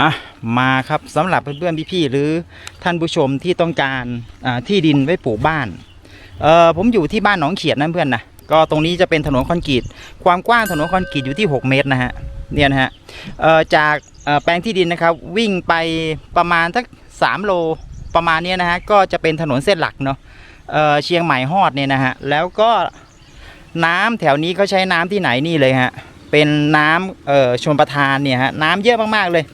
อะมาครับสำหรับเพื่อนๆพี่ๆหรือท่านผู้ชมที่ต้องการที่ดินไว้ปลูกบ้านเอ่อผมอยู่ที่บ้านหนองเขียดนะเพื่อนนะก็ตรงนี้จะเป็นถนนคอนกรีตความกว้างถนนคอนกรีตอยู่ที่ 6 เมตรนะฮะเนี่ยนะฮะเอ่อจากแปลงที่ดินนะครับวิ่งไปประมาณสัก3โลประมาณเนี้ยนะฮะก็จะเป็นถนนเส้นหลักเนาะเอ่อเชียงใหม่ฮอดเนี่ยนะฮะแล้วก็น้ำแถวนี้เขาใช้น้ำที่ไหนนี่เลยฮะเป็นน้ำเอ่อชนประทานเนี่ยฮะน้ำเยอะมากๆเลย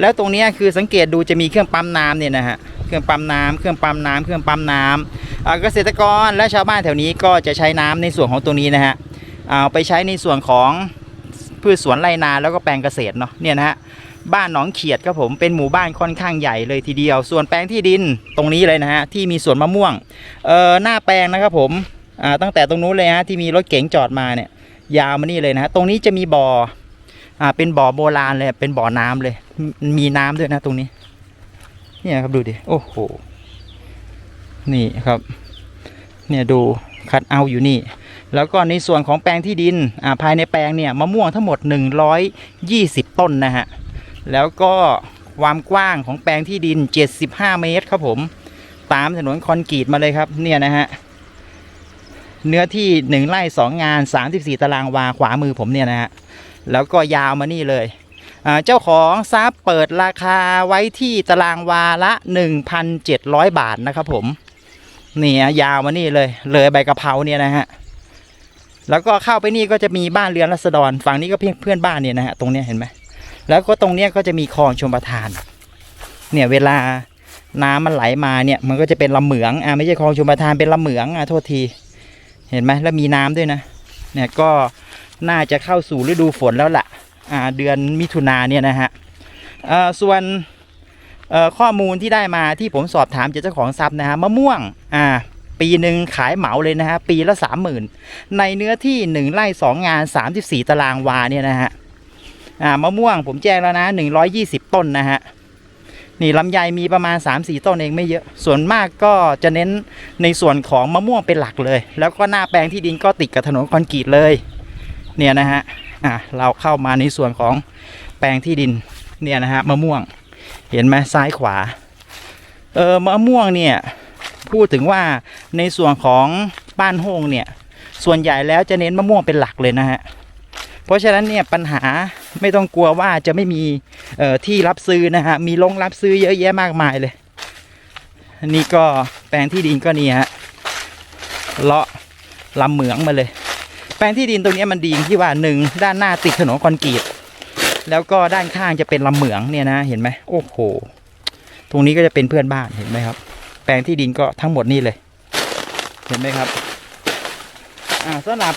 แล้วตรงนี้คือสังเกตดูจะมีเครื่องปั๊มน้ำเนี่ยนะฮะเครื่องปั๊มน้ำเครื่องปั๊มน้ำเครื่องปั๊มน้ำอ่าเกษตรกรและชาวบ้านแถวนี้ก็จะใช้น้ำในส่วนของตรงนี้นะฮะเอาไปใช้ในส่วนของพืชสวนไรนาแล้วก็แปลงเกษตรเนาะเนี่ยนะฮะบ้านหนองเขียดครับผมเป็นหมู่บ้านค่อนข้างใหญ่เลยทีเดียว ส่วนแปลงที่ดินตรงนี้เลยนะฮะที่มีสวนมะม่วงเอ่อหน้าแปลงนะครับผมอ่าตั้งแต่ตรงนู้นเลยฮะที่มีรถเก๋งจอดมาเนี่ยยาวมานี่เลยนะฮะตรงนี้จะมีบ่อ อ่าเป็นบ่อโบราณเลยเป็นบ่อน้ำเลย มีน้ำด้วยนะตรงนี้ เนี่ยครับดูดิโอ้โหนี่ครับ เนี่ยดูคัดเอาอยู่นี่ แล้วก็ในส่วนของแปลงที่ดินอ่าภายในแปลงเนี่ยมะม่วงทั้งหมด 120 ต้นนะฮะแล้วก็ความกว้างของแปลงที่ดิน 75 เมตรครับผม ตามถนนคอนกรีตมาเลยครับเนี่ยนะฮะ เนื้อที่1ไร่2งงาน34ตารางวาขวามือผมเนี่ยนะฮะแล้วก็ยาวมานี่เลย เจ้าของทรัพย์เปิดราคาไว้ที่ตารางวาละ 1,700 บาทนะครับผมนี่ยาวมานี่เลย เลยใบกะเพราเนี่ยนะฮะแล้วก็เข้าไปนี่ก็จะมีบ้านเรือนรัษฎรฝั่งนี้ก็เพื่อนเพื่อนบ้านเนี่ยนะฮะตรงเนี้ยเห็นไหมแล้วก็ตรงเนี้ยก็จะมีคลองชมประทาน เนี่ยเวลาน้ำมันไหลมาเนี่ยมันก็จะเป็นลำเหมืองอ่าไม่ใช่คลองชมประทานเป็นลำเหมืองอะโทษที เห็นไหมแล้วมีน้ำด้วยนะ เนี่ยก็น่าจะเข้าสู่ฤดูฝนแล้วล่ะอ่าเดือนมิถุนาเนี่ยนะฮะส่วนข้อมูลที่ได้มาที่ผมสอบถามจากเจ้าของทรัพย์นะฮะมะม่วงอ่าปีหนึ่งขายเหมาเลยนะฮะปีละสามหมื่นในเนื้อที่หนึ่งไร่สองงานสามสิบสี่ตารางวาเนี่ยนะฮะอ่ามะม่วงผมแจ้งแล้วนะหนึ่งร้อยยี่สิบต้นนะฮะ นี่ลำไยมีประมาณ 3-4 ต้นเองไม่เยอะ ส่วนมากก็จะเน้นในส่วนของมะม่วงเป็นหลักเลย แล้วก็หน้าแปลงที่ดินก็ติดกับถนนคอนกรีตเลย เนี่ยนะฮะ อะเราเข้ามาในส่วนของแปลงที่ดิน เนี่ยนะฮะมะม่วง เห็นไหมซ้ายขวา เออมะม่วงเนี่ยพูดถึงว่าในส่วนของบ้านโฮงเนี่ย ส่วนใหญ่แล้วจะเน้นมะม่วงเป็นหลักเลยนะฮะ เพราะฉะนั้นเนี่ยปัญหา ไม่ต้องกลัวว่าจะไม่มีเออที่รับซื้อนะฮะมีลงรับซื้อเยอะแยะมากมายเลยนนี้ก็แปลงที่ดินก็นี่ฮะเลาะลำเหมืองมาเลย แปลงที่ดินตรงนี้มันดีที่ว่าหนึ่งด้านหน้าติดถนนคอนกรีตแล้วก็ด้านข้างจะเป็นลำเหมืองเนี่ยนะเห็นไหมโอ้โห ตรงนี้ก็จะเป็นเพื่อนบ้านเห็นไหมครับ แปลงที่ดินก็ทั้งหมดนี่เลย เห็นไหมครับอ่าสำหรับ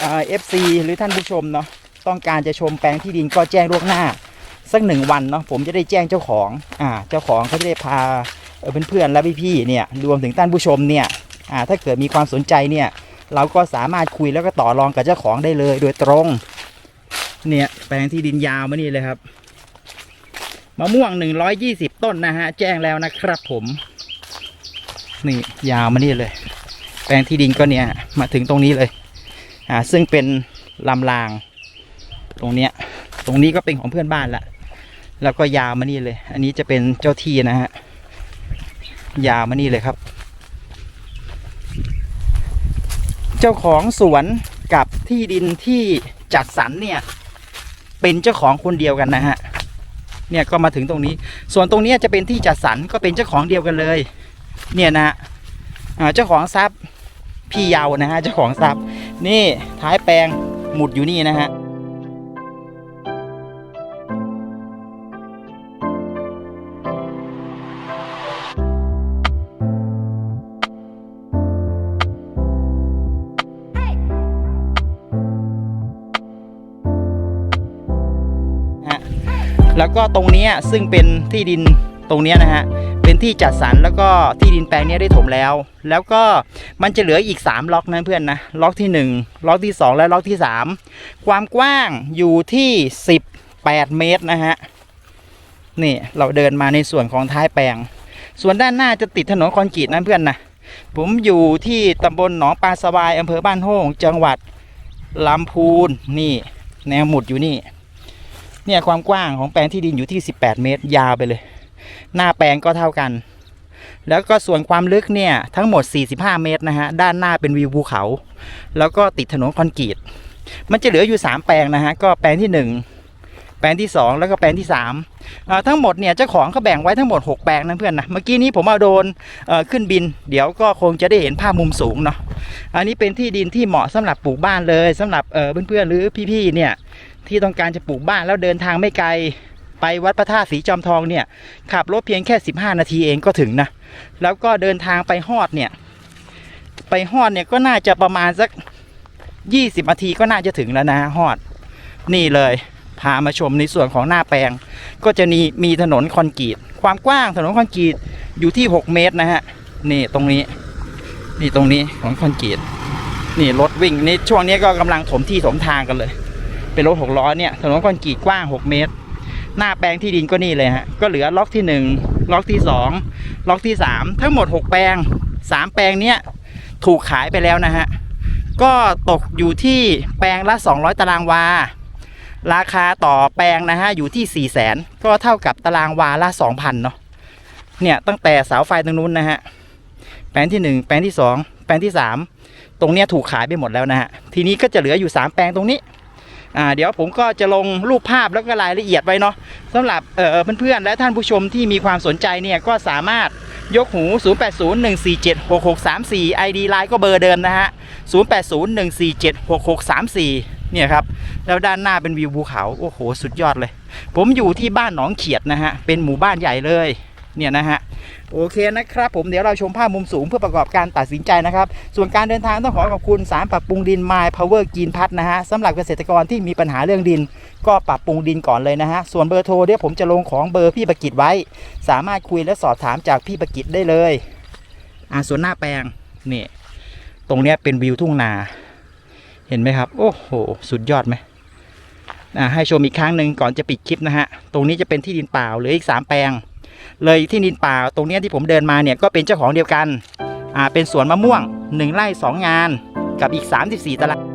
เอฟซีหรือท่านผู้ชมเนาะ ต้องการจะชมแปลงที่ดินก็แจ้งล่วงหน้า สักหนึ่งวันเนาะผมจะได้แจ้งเจ้าของอ่าเจ้าของเขาจะได้พาเอ่อเพื่อนๆและพี่ๆเนี่ยรวมถึงท่านผู้ชมเนี่ยอ่าถ้าเกิดมีความสนใจเนี่ยเราก็สามารถคุยแล้วก็ต่อรองกับเจ้าของได้เลยโดยตรง เนี่ยแปลงที่ดินยาวมานี่เลยครับมะม่วง 120 ต้นนะฮะ แจ้งแล้วนะครับผม นี่ยาวมานี่เลย แปลงที่ดินก็เนี่ยมาถึงตรงนี้เลย อ่า ซึ่งเป็นลำราง ตรงเนี้ย ตรงนี้ก็เป็นของเพื่อนบ้านละ แล้วก็ยาวมานี่เลย อันนี้จะเป็นเจ้าที่นะฮะ ยาวมานี่เลยครับ เจ้าของสวนกับที่ดินที่จัดสรรเนี่ย เป็นเจ้าของคนเดียวกันนะฮะ เนี่ยก็มาถึงตรงนี้ ส่วนตรงนี้จะเป็นที่จัดสรรก็เป็นเจ้าของเดียวกันเลย เนี่ยนะฮะเจ้าของทรัพย์พี่เยาวนะฮะเจ้าของทรัพย์ นี่ท้ายแปลงหมุดอยู่นี่นะฮะ แล้วก็ตรงนี้ซึ่งเป็นที่ดินตรงนี้นะฮะเป็นที่จัดสรรแล้วก็ที่ดินแปลงนี้ได้ถมแล้ว แล้วก็มันจะเหลืออีก 3 ล็อกนะเพื่อนนะล็อกที่ 1 ล็อกที่ 2 และล็อกที่ 3 ความกว้างอยู่ที่ 18 เมตรนะฮะนี่เราเดินมาในส่วนของท้ายแปลง ส่วนด้านหน้าจะติดถนนคอนกรีตนะเพื่อนนะผมอยู่ที่ตำบลหนองปลาสวายอำเภอบ้านโฮงจังหวัดลำพูนนี่แนวหมุดอยู่นี่ เนี่ยความกว้างของแปลงที่ดินอยู่ที่ 18 เมตร ยาวไปเลย หน้าแปลงก็เท่ากัน แล้วก็ส่วนความลึกเนี่ยทั้งหมด 45 เมตรนะฮะด้านหน้าเป็นวิวภูเขา แล้วก็ติดถนนคอนกรีตมันจะเหลืออยู่ 3 แปลงนะฮะก็แปลงที่ 1 แปลงที่ 2 แล้วก็แปลงที่3ทั้งหมดเนี่ยเจ้าของเขาแบ่งไว้ทั้งหมด 6 แปลงนะเพื่อนนะเมื่อกี้นี้ผมเอาโดนขึ้นบิน เดี๋ยวก็คงจะได้เห็นภาพมุมสูงเนาะอันนี้เป็นที่ดินที่เหมาะสำหรับปลูกบ้านเลยสำหรับเเพื่อนๆหรือพี่ๆเนี่ยที่ต้องการจะปลูกบ้านแล้วเดินทางไม่ไกลไปวัดพระธาตุสีจอมทองเนี่ยขับรถเพียงแค่ 15 นาทีเองก็ถึงนะ แล้วก็เดินทางไปฮอดเนี่ย ไปฮอดเนี่ยก็น่าจะประมาณสัก 20นาทีก็น่าจะถึงแล้วนะฮอด นี่เลย พามาชมในส่วนของหน้าแปลง ก็จะมีมีถนนคอนกรีต ความกว้างถนนคอนกรีตอยู่ที่ 6 เมตรนะฮะนี่ตรงนี้ นี่ตรงนี้ของคอนกรีตนี่รถวิ่งนี่ช่วงนี้ก็กำลังถมที่ถมทางกันเลย เป็นรถหกล้อเนี่ยถนนคอนกรีตกว้าง 6 เมตร หน้าแปลงที่ดินก็นี่เลยฮะก็เหลือล็อกที่ 1 ล็อกที่ 2 ล็อกที่ 3 ทั้งหมด 6 แปลง 3 แปลงเนี้ยถูกขายไปแล้วนะฮะก็ตกอยู่ที่แปลงละ 200 ตารางวา ราคาต่อแปลงนะฮะอยู่ที่4 0 0แสนก็เท่ากับตารางวาละ2,000เนาะเนี่ยตั้งแต่เสาไฟตรงนู้นนะฮะแปลงที่ 1 แปลงที่ 2 แปลงที่ 3 ตรงเนี้ยถูกขายไปหมดแล้วนะฮะทีนี้ก็จะเหลืออยู่ 3 แปลงตรงนี้อ่าเดี๋ยวผมก็จะลงรูปภาพแล้วก็รายละเอียดไว้เนาะสำหรับเออเพื่อนๆและท่านผู้ชมที่มีความสนใจเนี่ยก็สามารถยกหู 0801476634 ID ไลน์ก็เบอร์เดิมนะฮะ 0801476634 เนี่ยครับแล้วด้านหน้าเป็นวิวภูเขาโอ้โหสุดยอดเลย ผมอยู่ที่บ้านหนองเขียดนะฮะเป็นหมู่บ้านใหญ่เลยเนี่ยนะฮะโอเคนะครับ ผมเดี๋ยวเราชมภาพมุมสูงเพื่อประกอบการตัดสินใจนะครับ ส่วนการเดินทางต้องขอขอบคุณสารปรับปรุงดิน My Power กินพัดนะฮะสำหรับเกษตรกรที่มีปัญหาเรื่องดิน ก็ปรับปรุงดินก่อนเลยนะฮะส่วนเบอร์โทรเดี๋ยวผมจะลงของเบอร์พี่ประกิตไว้ สามารถคุยและสอบถามจากพี่ประกิตได้เลยอ่าส่วนหน้าแปลงนี่ตรงเนี้ยเป็นวิวทุ่งนา เห็นไหมครับ โอ้โห สุดยอดไหมอ่าให้ชมอีกครั้งหนึ่งก่อนจะปิดคลิปนะฮะ ตรงนี้จะเป็นที่ดินเปล่าเหลืออีกสามแปลง เลยที่ดินป่าตรงนี้ที่ผมเดินมาเนี่ยก็เป็นเจ้าของเดียวกัน อ่า เป็นสวนมะม่วง 1ไร่2งาน กับอีก 34 ตาราง